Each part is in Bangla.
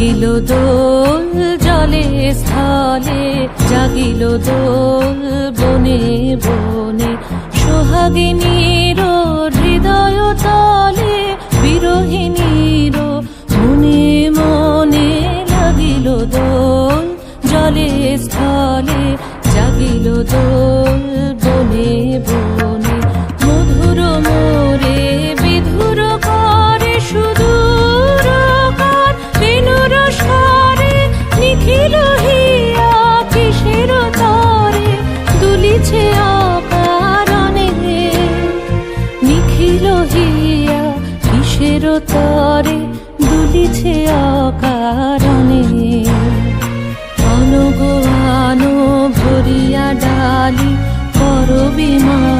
দোল জলে স্থলে জাগিল দোল বনে বনে সোহাগিনীর কিসের তরে দুলিছে অকারণে। অনুগানো ভরিয়া ডালি করবি মালা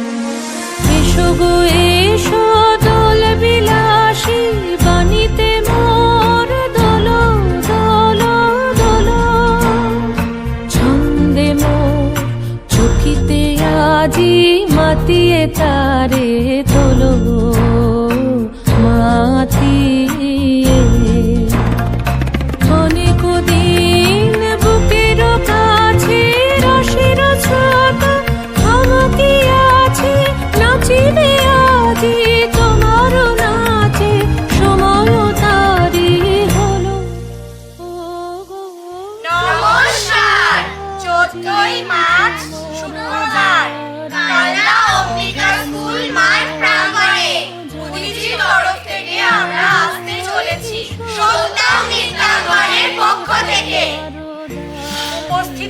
মাতিয়ে তারে তোলো।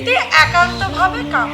এতে একান্তভাবে কাম